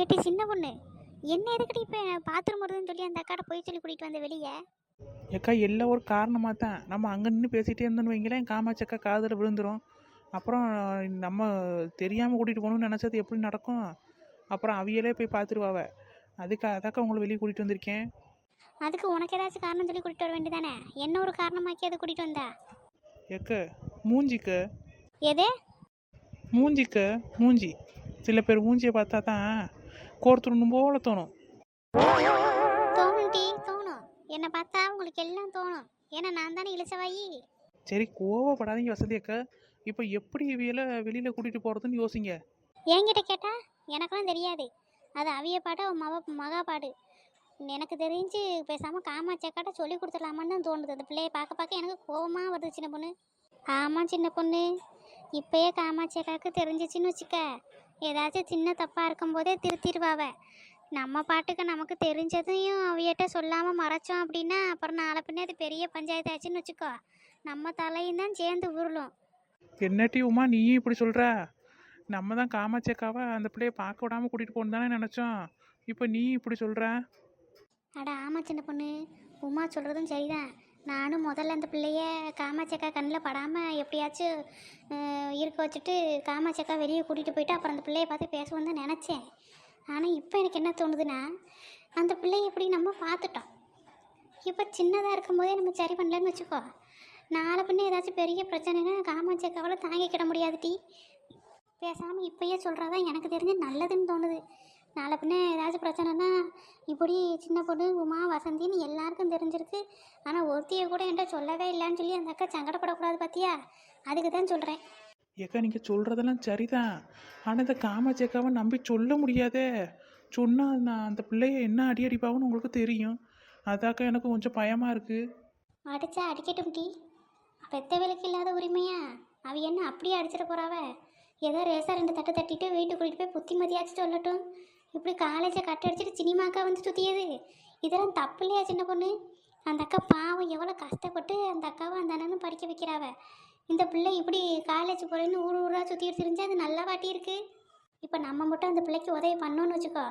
ஏட்டி சின்ன பொண்ணு. என்ன எதுக்கிட்ட இப்போ பாத்ரூம் வருதுன்னு சொல்லி அந்த அக்காட்ட போய் சொல்லி கூட்டிகிட்டு வந்த வெளியே? ஏக்கா எல்லாம் ஒரு காரணமாக தான் நம்ம அங்கே நின்று பேசிகிட்டே இருந்தோன்னு வைங்களேன் காமாச்சக்கா காதில் விழுந்துரும். அப்புறம் நம்ம தெரியாமல் கூட்டிகிட்டு போகணும்னு நினச்சது எப்படி நடக்கும்? அப்புறம் அவியலே போய் பார்த்துருவாவ அதுக்கு அதாக்கா உங்களை வெளியே கூட்டிகிட்டு வந்திருக்கேன். அதுக்கு உனக்கு ஏதாச்சும் காரணம் சொல்லி கூட்டிகிட்டு வர வேண்டியதானே? என்ன ஒரு காரணமாக்கி அதை கூட்டிகிட்டு வந்தா? ஏக்க மூஞ்சிக்க. எது? மூஞ்சிக்க மூஞ்சி. சில பேர் மூஞ்சியை பார்த்தா தான் கோர்த்துடணும் போல தோணும். தோணும் டி தோணும். என்னை பார்த்தா உங்களுக்கு எல்லாம் தோணும். ஏன்னா நான் தானே இழிச்சவாயி சரி கோவப்படாதீங்க வசதி அக்கா. இப்போ எப்படி இவியலை வெளியில் கூட்டிகிட்டு போகிறதுன்னு யோசிங்க. என்கிட்ட கேட்டா? எனக்கெல்லாம் தெரியாது. அது அவிய பாடு அவன் மவ மகா பாடு. எனக்கு தெரிஞ்சு பேசாமல் காமாச்சக்காட்ட சொல்லி கொடுத்துடலாமான்னு தான் தோணுது. அந்த பிள்ளைய பார்க்க பார்க்க எனக்கு கோவமாக வருது சின்ன பொண்ணு. ஆமாம் சின்ன பொண்ணு. இப்பயே காமாச்சக்காக்கு தெரிஞ்சிச்சின்னு வச்சுக்க. ஏதாச்சும் சின்ன தப்பாக இருக்கும்போதே திருத்திடுவாவ நம்ம பாட்டுக்கு நமக்கு தெரிஞ்சதையும் அவியிட்ட சொல்லாமல் மறைச்சோம் அப்படின்னா அப்புறம் நாளை பின்ன அது பெரிய பஞ்சாயத்து ஆச்சுன்னு வச்சுக்கோ. நம்ம தலையும் தான் சேர்ந்து உருளும் என்னட்டி உமா நீயும் இப்படி சொல்கிற நம்ம தான் காமாச்சக்காவை அந்த பிள்ளைய பார்க்க விடாமல் கூட்டிகிட்டு போகணும் தானே நினச்சோம். இப்போ நீ இப்படி சொல்கிற அட ஆமாம் சின்ன பொண்ணு. உமா சொல்கிறதும் சரிதான். நானும் முதல்ல அந்த பிள்ளைய காமாச்சக்கா கண்ணில் படாமல் எப்படியாச்சும் இருக்க வச்சுட்டு காமாச்சக்கா வெளியே கூட்டிகிட்டு போயிட்டு அப்புறம் அந்த பிள்ளைய பார்த்து பேசுவோம் தான் நினச்சேன். ஆனால் இப்போ எனக்கு என்ன தோணுதுன்னா அந்த பிள்ளைய எப்படி நம்ம பார்த்துட்டோம். இப்போ சின்னதாக இருக்கும்போதே நம்ம சரி பண்ணலன்னு வச்சுக்கோ. நாளை பின்ன ஏதாச்சும் பெரிய பிரச்சனைனா காமாச்சக்காவில் தாங்கிக்கிட முடியாது டீ. பேசாமல் இப்போயே சொல்கிறாதான் எனக்கு தெரிஞ்சு நல்லதுன்னு தோணுது. நாளை பின்ன ஏதாச்சும் பிரச்சனைனா இப்படி சின்ன பொண்ணு உமா வசந்தின்னு எல்லாருக்கும் தெரிஞ்சிருக்கு ஆனால் ஒருத்தியை கூட என்கிட்ட சொல்லவே இல்லைன்னு சொல்லி அந்த அக்கா சங்கடப்படக்கூடாது பார்த்தியா அதுக்கு தான் சொல்கிறேன் ஏக்கா நீங்கள் சொல்கிறதெல்லாம் சரிதான். ஆனால் இந்த காமாச்சக்காவை நம்பி சொல்ல முடியாதே. சொன்னால் நான் அந்த பிள்ளைய என்ன அடி அடிப்பாவுன்னு உங்களுக்கு தெரியும். அதாக்கா எனக்கு கொஞ்சம் பயமாக இருக்குது அடிச்சா அடிக்கட்டும் டி. பெத்தவளுக்கு இல்லாத உரிமையா? அவ என்ன அப்படியே அடிச்சிட போறாவ? ஏதோ ரேசா ரெண்டு தட்டு தட்டிட்டு வீட்டுக்கு கூட்டிட்டு போய் புத்திமதியாச்சும் சொல்லட்டும். இப்படி காலேஜை கட்ட அடிச்சிட்டு சினிமாக்கா வந்து சுற்றியது இதெல்லாம் தப்பு இல்லையா சின்ன பொண்ணு? அந்த அக்கா பாவம் எவ்வளோ கஷ்டப்பட்டு அந்த அக்காவை அந்த அண்ணனும் படிக்க வைக்கிறாவ. இந்த பிள்ளை இப்படி காலேஜ் போகிறேன்னு ஊர் ஊராக சுற்றிட்டு தெரிஞ்சா அது நல்லா வாட்டி இருக்குது இப்போ நம்ம மட்டும் அந்த பிள்ளைக்கு உதவி பண்ணோன்னு வச்சுக்கோ.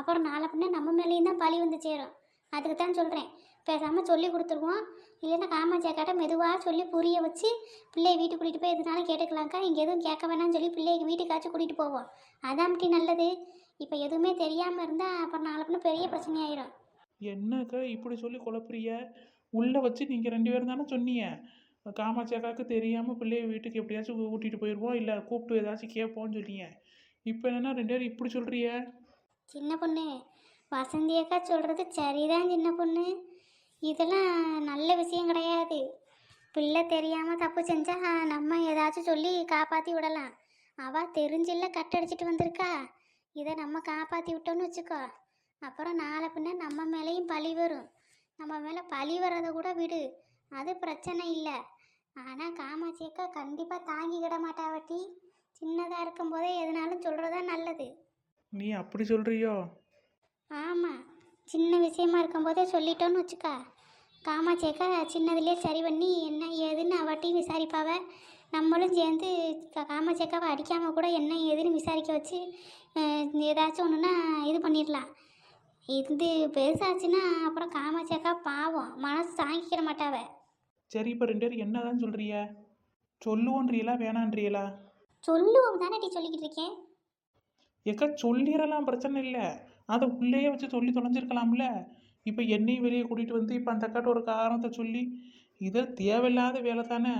அப்புறம் நாளை பின்ன நம்ம மேலேயும் தான் பழி வந்து சேரும். அதுக்கு தான் சொல்கிறேன் பேசாமல் சொல்லி கொடுத்துருவோம். இல்லைன்னா காமாட்சியாக்காட்ட மெதுவாக சொல்லி புரிய வச்சு பிள்ளைய வீட்டுக்கு கூட்டிகிட்டு போய் எதுனாலும் கேட்டுக்கலாங்க்கா இங்கே எதுவும் கேட்க வேணாம்னு சொல்லி பிள்ளைக்கு வீட்டுக்காச்சும் கூட்டிகிட்டு போவோம். அதான் அப்படி நல்லது. இப்போ எதுவுமே தெரியாமல் இருந்தால் அப்புறம் நாளை பின்ன பெரிய பிரச்சனையாயிரும். என்னக்கா இப்படி சொல்லி குழப்புறிய உள்ளே வச்சு நீங்கள் ரெண்டு பேரும் தானே சொன்னீங்க? காமாட்சி அக்காவுக்கு தெரியாமல் பிள்ளைய வீட்டுக்கு எப்படியாச்சும் கூட்டிகிட்டு போயிடுவோம் இல்லை கூப்பிட்டு ஏதாச்சும் கேட்போம்னு சொன்னீங்க இப்போ என்னன்னா ரெண்டு பேரும் இப்படி சொல்கிறிய சின்ன பொண்ணு வசந்தி அக்கா சொல்கிறது சரிதான் சின்ன பொண்ணு. இதெல்லாம் நல்ல விஷயம் கிடையாது. பிள்ளை தெரியாமல் தப்பு செஞ்சா நம்ம ஏதாச்சும் சொல்லி காப்பாற்றி விடலாம். அவள் தெரிஞ்சில்ல கட்டடிச்சிட்டு வந்திருக்கா. இதை நம்ம காப்பாற்றி விட்டோன்னு வச்சுக்கோ. அப்புறம் நாளை பின்ன நம்ம மேலேயும் பழி வரும். நம்ம மேலே பழி வர்றதை கூட விடு. அது பிரச்சனை இல்லை. ஆனால் காமாட்சி அக்கா கண்டிப்பாக தாங்கிக்கிட மாட்டாவட்டி சின்னதாக இருக்கும்போதே எதுனாலும் சொல்கிறதா நல்லது. நீ அப்படி சொல்கிறியோ ஆமாம் சின்ன விஷயமா இருக்கும்போதே சொல்லிட்டோன்னு வச்சுக்கா. காமாட்சியக்கா சின்னதுலேயே சரி பண்ணி என்ன ஏதுன்னு அவட்டையும் விசாரிப்பாவ. நம்மளும் சேர்ந்து கா- காமாட்சியக்காவை அடிக்காமல் கூட என்ன ஏதுன்னு விசாரிக்க வச்சு ஏதாச்சும் ஒன்றுனா இது பண்ணிடலாம். இது பெருசாச்சுன்னா அப்புறம் காமாட்சியக்கா பாவம். மனசு தாங்கிக்கிற மாட்டாவ சரி இப்போ ரெண்டு பேரும் என்னதான் சொல்கிறிய சொல்லுவோன்றீங்களா வேணான்றீங்களா சொல்லுவோம் தானே டி சொல்லிக்கிட்டு இருக்கேன். ஏக்கா சொல்லிடலாம் பிரச்சனை இல்லை. அதை உள்ளேயே வச்சு சொல்லி தொலைஞ்சிருக்கலாம்ல. இப்போ என்னையும் வெளியே கூட்டிகிட்டு வந்து இப்போ அந்த அக்காட்ட ஒரு காரணத்தை சொல்லி இது தேவையில்லாத வேலை தானே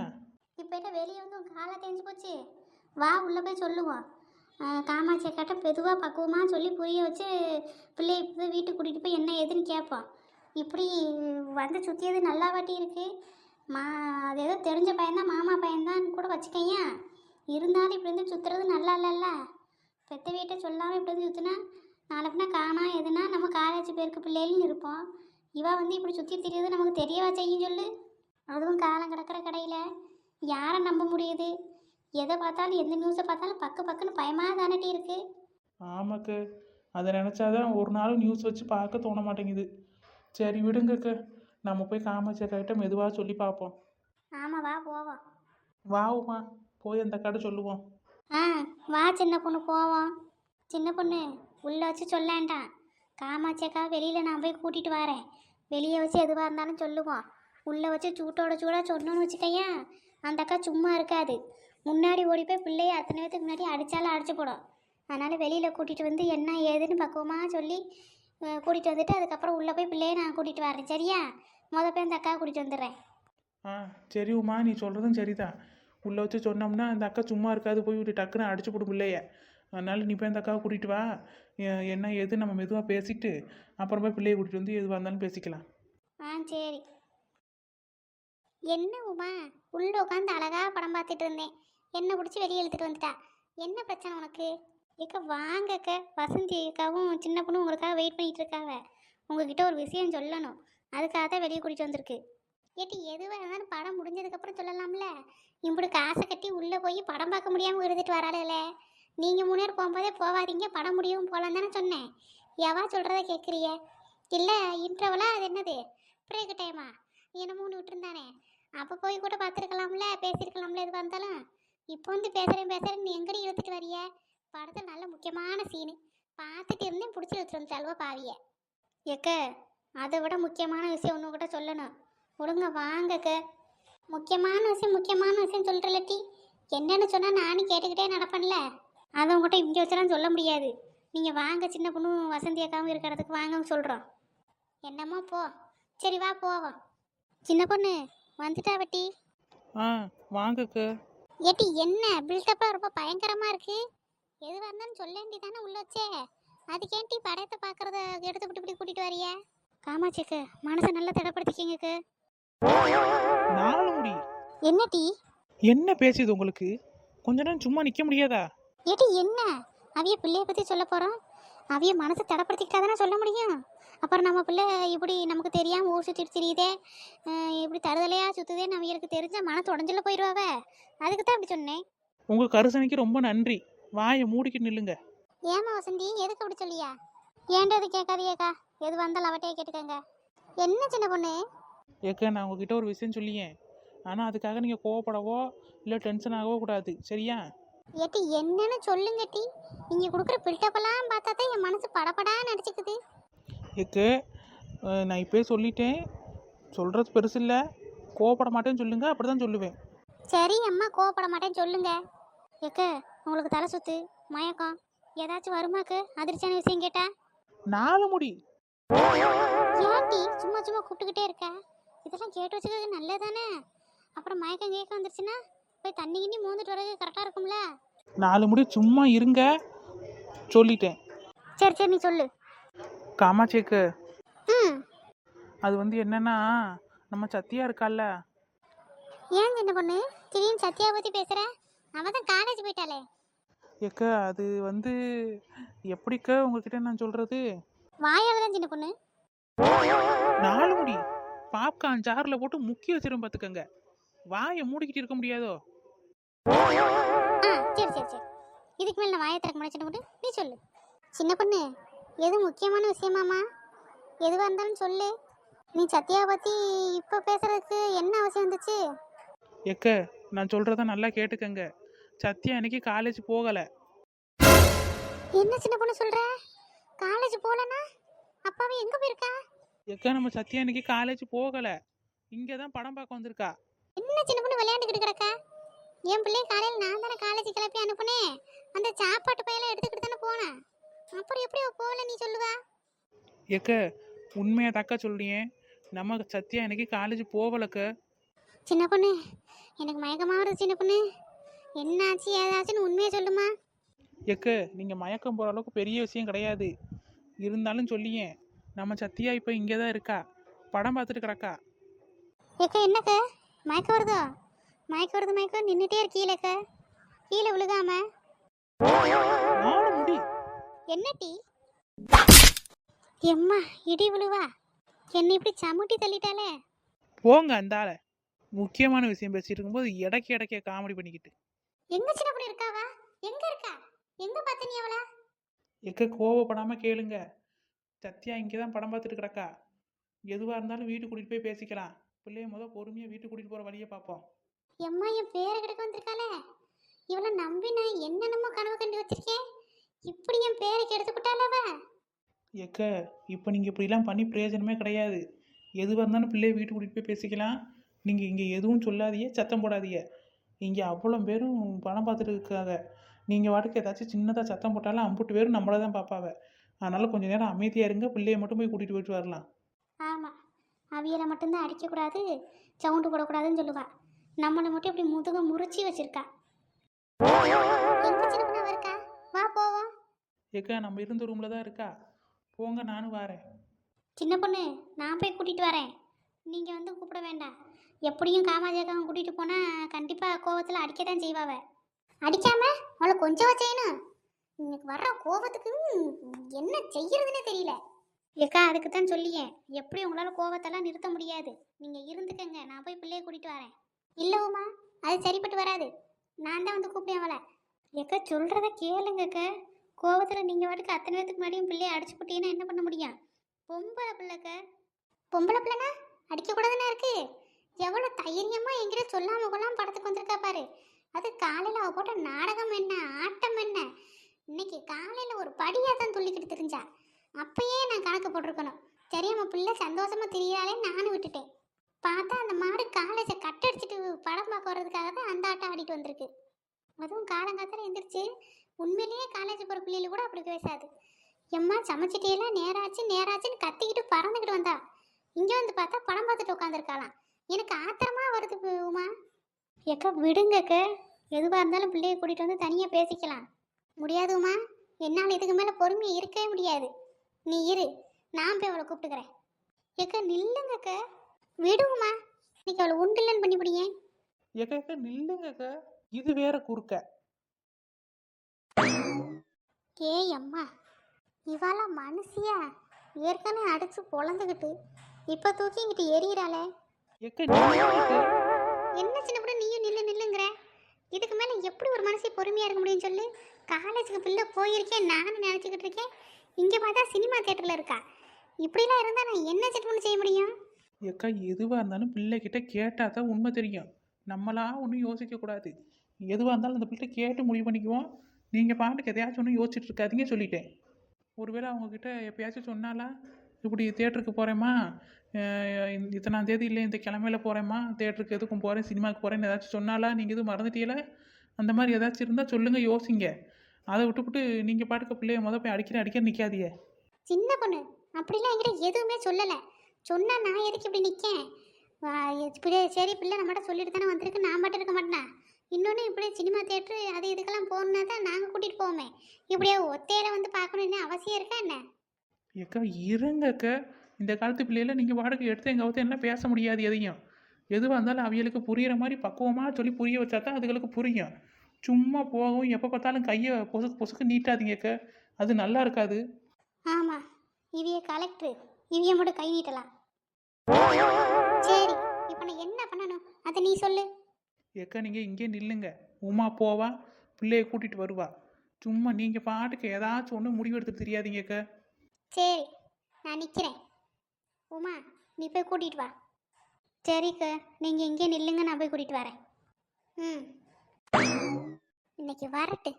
இப்போ என்ன வெளியே வந்து உன் காலை தெரிஞ்சு போச்சு? வா உள்ளே போய் சொல்லுவோம். காமாட்சியை காமாட்சி அக்காட்ட மெதுவாக பக்குவமாக சொல்லி புரிய வச்சு பிள்ளைய இப்போ வீட்டுக்கு கூட்டிகிட்டு போய் என்ன ஏதுன்னு கேட்போம். இப்படி வந்து சுற்றியது நல்லா வாட்டி இருக்குது மா அது ஏதோ தெரிஞ்ச பையன்தான் மாமா பையன்தான் கூட வச்சுக்கையா இருந்தாலும் இப்படி வந்து சுற்றுறது நல்லா இல்லைல்ல. பெத்த வீட்டை சொல்லாமல் இப்படி வந்து சுற்றினா நாளை காணா எதுனா நம்ம காலேஜ் பேருக்கு பிள்ளைகளும் இருப்போம். இவா வந்து இப்படி சுற்றி தெரியுது நமக்கு தெரியவா செய்யும் சொல்லு. அதுவும் காலம் கிடக்கிற கடையில். யாரை நம்ப முடியுது? எதை பார்த்தாலும் எந்த நியூஸை பார்த்தாலும் பக்கு பக்குன்னு பயமாக தானட்டி இருக்கு. ஆமாக்கு. அதை நினச்சாதான் ஒரு நாள் நியூஸ் வச்சு பார்க்க தோண மாட்டேங்குது. சரி விடுங்கக்க. நம்ம போய் காமாட்சி அக்காகிட்ட மெதுவாக சொல்லி பார்ப்போம். ஆமாம் வா போவோம். வாவுமா போய் அந்த அக்காட்ட சொல்லுவோம். ஆ வா சின்ன பொண்ணு போவோம். சின்ன பொண்ணு உள்ள வச்சு சொல்லாண்டாம் காமாட்சியக்கா வெளியில் நான் போய் கூட்டிகிட்டு வரேன். வெளியே வச்சு எதுவாக இருந்தாலும் சொல்லுவோம். உள்ளே வச்சு சூட்டோட சூடாக சொன்னோன்னு வச்சுக்கையா அந்த அக்கா சும்மா இருக்காது. முன்னாடி ஓடி போய் பிள்ளைய அத்தனை பேத்துக்கு முன்னாடி அடித்தாலும் அடிச்சு போடும். அதனால் வெளியில் கூட்டிகிட்டு வந்து என்ன ஏதுன்னு பக்குவமாக சொல்லி கூட்டிகிட்டு வந்துட்டு அதுக்கப்புறம் உள்ளே போய் பிள்ளைய நான் கூட்டிகிட்டு வரேன். சரியா? முத போய் அந்த அக்கா கூட்டிகிட்டு வந்துடுறேன். ஆ சரி உமா நீ சொல்கிறதும் சரிதான். உள்ளே வச்சு சொன்னோம்னா அந்த அக்கா சும்மா இருக்காது போய் ஒரு டக்குன்னு அடிச்சு போடும் பிள்ளைய. அதனால நீ போய் அந்த அக்காவை கூட்டிகிட்டு வா. என்ன ஏது நம்ம மெதுவாக பேசிட்டு அப்புறம் போய் பிள்ளைய கூட்டிகிட்டு வந்து எதுவாக இருந்தாலும் பேசிக்கலாம். ஆ சரி. என்ன உமா? உள்ள உட்காந்து அழகா படம் பார்த்துட்டு இருந்தேன். என்ன பிடிச்சி வெளியே இழுத்துட்டு வந்துட்டா? என்ன பிரச்சனை உனக்கு? ஏக்கா வாங்கக்க. வசந்தி அக்காவும் சின்ன பொண்ணும் உங்களுக்காக வெயிட் பண்ணிட்டு இருக்காவ உங்ககிட்ட ஒரு விஷயம் சொல்லணும். அதுக்காக தான் வெளியே கூட்டிட்டு வந்திருக்கு. ஏட்டி எதுவாக இருந்தாலும் படம் முடிஞ்சதுக்கப்புறம் சொல்லலாம்ல. இப்படி காசை கட்டி உள்ளே போய் படம் பார்க்க முடியாமல் இருந்துட்டு வராளுல நீங்கள் மூணு போகும்போதே போகாதீங்க படம் முடியவும் போகலாம் தானே சொன்னேன். எவா சொல்கிறத கேட்குறிய இல்லை இன்டர்வலா அது என்னது? பிரேக் டைமா? மூணு விட்டுருந்தானே. அப்போ போய் கூட பார்த்துருக்கலாம்ல பேசியிருக்கலாம்ல எதுவாக இருந்தாலும். இப்போ வந்து பேசுகிறேன் பேசுகிறேன் நீ எங்கடி இழுத்துட்டு வரிய படத்தில் நல்ல முக்கியமான சீனு பார்த்துட்டு இருந்தேன் பிடிச்சி இழுத்துட்டு வந்து பாவிய. எக்க அதை விட முக்கியமான விஷயம் ஒன்று கூட சொல்லணும். ஒழுங்க வாங்கக்க முக்கியமான விஷயம் முக்கியமான விஷயம் சொல்கிறலட்டி என்னென்னு சொன்னால் நானும் கேட்டுக்கிட்டே நடப்பேன்ல. அதை உங்கள்கிட்ட இங்கே வச்சுலாம் சொல்ல முடியாது. நீங்கள் வாங்க சின்ன பொண்ணும் வசந்தி அக்காவும் இருக்கிற வாங்கன்னு சொல்கிறோம் என்னமோ போ. சரி வா போவோம். சின்ன பொண்ணு வந்துட்டா வட்டி. ஆ வாங்கக்க. ஏட்டி என்ன? பில்டப்பாக ரொம்ப பயங்கரமாக இருக்கு. எதுவாக இருந்தாலும் சொல்ல வேண்டியதானே உள்ள வச்சே. அதுக்கேன்டி படத்தை பார்க்குறத எடுத்து விட்டு இப்படி கூட்டிகிட்டு வரிய காமாட்சிக்கு மனசை நல்லா தடப்படுத்திக்கிங்கக்கு. நாலு முடி. என்ன டீ என்ன பேசுது உங்களுக்கு? கொஞ்ச நேரம் சும்மா நிற்க முடியாதா? ஏட்டி என்ன? அவிய பிள்ளைய பற்றி சொல்ல போகிறோம் அவிய மனசை தடப்படுத்திக்கிட்டா தானே சொல்ல முடியும்? அப்புறம் நம்ம பிள்ளை இப்படி நமக்கு தெரியாமல் ஊர் சுற்றிட்டு தெரியுதே இப்படி தருதலையாக சுற்றுதேன்னு அவியலுக்கு தெரிஞ்சால் மனசு உடஞ்சில போயிடுவாவ அதுக்கு தான் அப்படி சொன்னேன். உங்கள் கருசனைக்கு ரொம்ப நன்றி. வாயை மூடிக்கிட்டு நில்லுங்க. ஏமா வசந்தி எதுக்கு அப்படி சொல்லியா? ஏன்றது கேட்காதீக்கா எது வந்தாலும் அவட்டையே கேட்டுக்கங்க. என்ன சின்ன பொண்ணு? ஏக்க நான் உங்ககிட்ட ஒரு விஷயம் சொல்லியேன் ஆனால் அதுக்காக நீங்கள் கோவப்படவோ இல்லை டென்ஷன் ஆகவோ கூடாது. சரியா? ஏட்டி என்னன்னு சொல்லுங்க டி. நீங்க கொடுக்குற பில்டப்பெல்லாம் பார்த்தா தான் என் மனசு படபடா நடிச்சுக்குது. அஹ், நான் இப்போயே சொல்லிட்டேன். சொல்கிறது பெருசு இல்லை. கோவப்பட மாட்டேன்னு சொல்லுங்க அப்படி தான் சொல்லுவேன். சரி அம்மா கோவப்பட மாட்டேன்னு சொல்லுங்க. ஏக்க உங்களுக்கு தலை சுத்து மயக்கம். ஏதாச்சும் வருமாக்கு அதிர்ச்சியான விஷயம் கேட்டா? நாலு முடி. ஏன்டி சும்மா சும்மா கூப்பிட்டுக்கிட்டே இருக்க? இதெல்லாம் கேட்டு வச்சுக்கிறது நல்லதானே? அப்புறம் மயக்கம் கேட்க வந்துருச்சுன்னா போய் தண்ணி கிண்ணி மோந்துட்டு வரது கரெக்டாக இருக்கும்ல? நாலு முடி சும்மா இருங்க. சொல்லிட்டேன். சரி சரி நீ சொல்லு. காமாட்சிக்கு? ம். அது வந்து என்னன்னா நம்ம சத்தியா இருக்கால்ல? ஏன் சின்ன பொண்ணு? திடீர்னு சத்யா பற்றி பேசுகிற அவள் தான் காலேஜ் போயிட்டாளே. ஏக்க அது வந்து எப்படிக்க உங்ககிட்ட நான் சொல்கிறது வாயால் தான் சின்ன பொண்ணு. நாலு முடி. பாப்கார்ன் ஜாரில் போட்டு முக்கிய வச்சிரும் பார்த்துக்கங்க வாயை மூடிக்கிட்டு இருக்க முடியாதோ? ஆ சரி சரி சரி. இதுக்கு மேலே நான் வாயை திறக்க முடியாது சின்ன பொண்ணு. நீ சொல்லு. சின்ன பொண்ணு எது முக்கியமான விஷயமாம்மா எதுவாக இருந்தாலும் சொல்லு. நீ சத்யாவை பற்றி இப்போ பேசுறதுக்கு என்ன அவசியம் வந்துச்சு? ஏக்க நான் சொல்கிறத நல்லா கேட்டுக்கங்க. சத்யா இன்னைக்கு காலேஜ் போகலை. என்ன சின்ன பொண்ணு சொல்கிற காலேஜ் போகலனா அப்பாவே எங்கே போயிருக்கா? ஏக்க நம்ம சத்யா இன்னைக்கு காலேஜ் போகலை. இங்கே தான் படம் பார்க்க வந்திருக்கா. என்ன சின்ன பொண்ணு விளையாண்டுக்கிட்டு கிடக்கா? என் பிள்ளைய காலையில் நான் தானே காலேஜ் கிளப்பி அனுப்புனேன். அந்த சாப்பாட்டு பையெல்லாம் எடுத்துக்கிட்டு தானே போனேன். அப்புறம் எப்படி அவ போகல நீ சொல்லுவா. ஏக்க உண்மையை தக்க சொல்றேன் நம்ம சத்யா இன்னைக்கு காலேஜ் போகலக்க சின்ன பொண்ணு எனக்கு மயக்கமாக வருது சின்ன பொண்ணு. என்னாச்சு ஏதாச்சுன்னு உண்மையை சொல்லுமா. ஏக்க நீங்கள் மயக்கம் போகிற அளவுக்கு பெரிய விஷயம் கிடையாது. இருந்தாலும் சொல்லியேன் நம்ம சத்யா இப்போ இங்கே தான் இருக்கா? படம் பார்த்துட்டு கிடக்கா? ஏக்கா என்னக்கா? மயக்கம் வருதோ? மயக்கம் வருது மயக்கம். நின்றுட்டே இருக்கீங்களேக்கா கீழே விழுகாம. என்ன டீ? எம்மா இடி விழுவா. என்னை இப்படி சமுட்டி தள்ளிட்டாலே? போங்க அந்த ஆளை முக்கியமான விஷயம் பேசிட்டு இருக்கும்போது இடக்கு இடக்கே காமெடி பண்ணிக்கிட்டு. எங்க சின்ன பொண்ணு இருக்காவா? எங்க இருக்கா? எங்க பார்த்த நீ அவளா? எக்க கோவப்படாமல் கேளுங்க. சத்யா இங்கே தான் படம் பார்த்துட்டு கிடக்கா. எதுவாக இருந்தாலும் வீட்டுக்கு கூட்டிகிட்டு போய் பேசிக்கலாம். பிள்ளைய முத பொறுமையாக வீட்டுக்கு கூட்டிகிட்டு போகிற வழியை பார்ப்போம். எம்மா என் பேரை கிடக்க வந்திருக்காளே. இவளை நம்பி நான் என்னென்னமோ கனவு கண்டு வச்சிருக்கேன் இப்படி என் பேருக்கு எடுத்துக்கிட்டாலவ எக்க இப்போ நீங்கள் இப்படிலாம் பண்ணி பிரயோஜனமே கிடையாது. எதுவாக இருந்தாலும் பிள்ளைய வீட்டுக்கு கூட்டிகிட்டு போய் பேசிக்கலாம். நீங்கள் இங்கே எதுவும் சொல்லாதீங்க சத்தம் போடாதீங்க. இங்கே அவ்வளோ பேரும் பணம் பார்த்துட்டு இருக்காங்க. நீங்கள் வாட்டுக்கு ஏதாச்சும் சின்னதாக சத்தம் போட்டாலும் அம்புட்டு பேரும் நம்மளை தான் பார்ப்பாவ அதனால் கொஞ்சம் நேரம் அமைதியாக இருங்க பிள்ளைய மட்டும் போய் கூட்டிகிட்டு போயிட்டு வரலாம். ஆமாம் அவியலை மட்டும்தான் அடிக்கக்கூடாது சவுண்டு போடக்கூடாதுன்னு சொல்லுவா. நம்மளை மட்டும் இப்படி முதுக முறிச்சி வச்சிருக்கா. ஏக்கா நம்ம இருந்த ரூமில் தான் இருக்கா? போங்க நானும் வரேன். சின்ன பொண்ணு நான் போய் கூட்டிகிட்டு வரேன். நீங்கள் வந்து கூப்பிட வேண்டாம். எப்படியும் காமாஜாக்காவும் கூட்டிகிட்டு போனால் கண்டிப்பாக கோவத்தில் அடிக்க தான் செய்வாவ அடிக்காம அவளை கொஞ்சம் செய்யணும் இன்னைக்கு வர்ற கோவத்துக்கு என்ன செய்யறதுன்னே தெரியல. ஏக்கா அதுக்கு தான் சொல்லியேன் எப்படி உங்களால் கோவத்தெல்லாம் நிறுத்த முடியாது? நீங்கள் இருந்துக்கங்க நான் போய் பிள்ளைய கூட்டிகிட்டு வரேன். இல்லை உமா அது சரிப்பட்டு வராது. நான் தான் வந்து கூப்பிட்டேன் அவளை. ஏக்கா சொல்கிறத கேளுங்கக்கா கோவத்தில் நீங்கள் வாட்டுக்கு அத்தனை பேத்துக்கு முன்னாடியும் பிள்ளைய அடிச்சு போட்டீங்கன்னா என்ன பண்ண முடியும்? பொம்பளை பிள்ளைக்க. பொம்பளை பிள்ளைனா அடிக்கக்கூடாதுன்னா இருக்கு. எவ்வளோ தைரியமாக எங்கிட்ட சொல்லாம கொள்ளாம படத்துக்கு வந்திருக்கா பாரு. அது காலையில் அவ போட்ட நாடகம் என்ன ஆட்டம் என்ன? இன்னைக்கு காலையில் ஒரு படியாக தான் துள்ளிக்கிட்டு தெரிஞ்சா அப்பயே நான் கணக்கு போட்டிருக்கணும். தெரியாம பிள்ளை சந்தோஷமா திரியாலே நானும் விட்டுட்டேன். பார்த்தா அந்த மாடு காலேஜை கட்டடிச்சிட்டு படம் பார்க்க வர்றதுக்காக தான் அந்த ஆட்டம் ஆடிட்டு வந்திருக்கு. அதுவும் காலங்காத்தால எந்திரிச்சு உண்மையிலேயே காலேஜ் போகிற பிள்ளைகள் கூட அப்படி பேசாது. எம்மா சமைச்சிட்டேலாம் நேராச்சு நேராச்சுன்னு கத்திக்கிட்டு பறந்துக்கிட்டு வந்தா. இங்கே வந்து பார்த்தா படம் பார்த்துட்டு உட்காந்துருக்காளாம் எனக்கு ஆத்திரமா வருது உமா. எக்கா விடுங்கக்க எதுவாக இருந்தாலும் பிள்ளைய கூட்டிகிட்டு வந்து தனியாக பேசிக்கலாம். முடியாது உமா. என்னால் இதுக்கு மேலே பொறுமையாக இருக்கவே முடியாது. நீ இரு. நான் போய் அவளை கூப்பிட்டுக்கிறேன். எக்கா நில்லுங்கக்க விடுவோமா இன்னைக்கு அவளை உண்டுலன்னு பண்ணி பிடிங்க ஏக்கா ஏக்கா நில்லுங்கக்கா இது வேற குறுக்க. ஏய் அம்மா இவாள மனுஷியா ஏற்கனவே அடிச்சு பொழந்துக்கிட்டு இப்போ தூக்கிங்கிட்டு நில்லுங்க என்ன சின்ன கூட நீயும் நில்லு நில்லுங்கிற? இதுக்கு மேலே எப்படி ஒரு மனசு பொறுமையாக இருக்க முடியும்னு சொல்லு? காலேஜுக்கு பிள்ளை போயிருக்கேன் நானும் நினச்சிக்கிட்டு இருக்கேன். இங்கே பார்த்தா சினிமா தேட்டரில் இருக்கா? இப்படிலாம் இருந்தால் நான் என்ன செட் பண்ணி செய்ய முடியும்? ஏக்கா எதுவாக இருந்தாலும் பிள்ளைகிட்ட கேட்டால் தான் உண்மை தெரியும். நம்மளா ஒன்றும் யோசிக்கக்கூடாது எதுவாக இருந்தாலும் அந்த பிள்ளை கேட்டு முடிவு பண்ணிக்குவோம். நீங்கள் பாட்டுக்கு எதையாச்சும் ஒன்றும் யோசிச்சுட்டு இருக்காதீங்க சொல்லிட்டேன். ஒருவேளை அவங்கக்கிட்ட எப்பயாச்சும் சொன்னாலா இப்படி தேட்டருக்கு போகிறேம்மா இத்தனாம் தேதி இல்லை இந்த கிழமையில் போகிறேம்மா தேட்டருக்கு எதுக்கும் போகிறேன் சினிமாவுக்கு போகிறேன்னு ஏதாச்சும் சொன்னாலா நீங்கள் எதுவும் மறந்துட்டீங்களா? அந்த மாதிரி ஏதாச்சும் இருந்தால் சொல்லுங்கள் யோசிங்க. அதை விட்டுவிட்டு நீங்கள் பாட்டுக்கு பிள்ளைய மொதல் போய் அடிக்கிற அடிக்கிற நிற்காதீங்க சின்ன பொண்ணு அப்படிலாம் என்கிட்ட எதுவுமே சொல்லலை. சொன்னால் நான் எதுக்கு இப்படி நிற்கேன் சரி பிள்ளை நம்மகிட்ட சொல்லிட்டு தானே வந்திருக்கு. நான் மட்டும் இருக்க மாட்டேன்? இன்னொன்று இப்படி சினிமா தேட்டரு அது இதுக்கெல்லாம் போகணுன்னா தான் நாங்கள் கூட்டிகிட்டு போவோமே. இப்படியே ஒத்தையில வந்து பார்க்கணுன்னு அவசியம் இருக்கா என்ன? ஏக்கா இருங்கக்கா. இந்த காலத்து பிள்ளையில நீங்கள் பாட்டுக்கு எடுத்து எங்கள் அவத்த என்ன பேச முடியாது எதையும். எதுவாக இருந்தாலும் அவியலுக்கு புரியிற மாதிரி பக்குவமாக சொல்லி புரிய வச்சா தான் அதுகளுக்கு புரியும். சும்மா போகும் எப்போ பார்த்தாலும் கையை பொசுக்கு பொசுக்கு நீட்டாதீங்கக்கா. அது நல்லா இருக்காது. ஆமாம் இவிய கலெக்டர் இவிய மட்டும் கை நீட்டலாம். சரி இப்போ நான் என்ன பண்ணணும்? அதை நீ சொல்லு. எக்கா நீங்கள் இங்கே நில்லுங்க. உமா போவா பிள்ளைய கூட்டிகிட்டு வருவா. சும்மா நீங்கள் பாட்டுக்கு ஏதாச்சும் ஒன்று முடிவெடுத்து தெரியாதீங்கக்கா சரி நான் நிற்கிறேன் உமா நீ போய் கூட்டிகிட்டு வா. சரிக்கா நீங்கள் இங்கே நில்லுங்க நான் போய் கூட்டிகிட்டு வரேன். ம். இன்னைக்கு வரட்டு.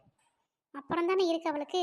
அப்புறம் தானே இருக்கு அவளுக்கு.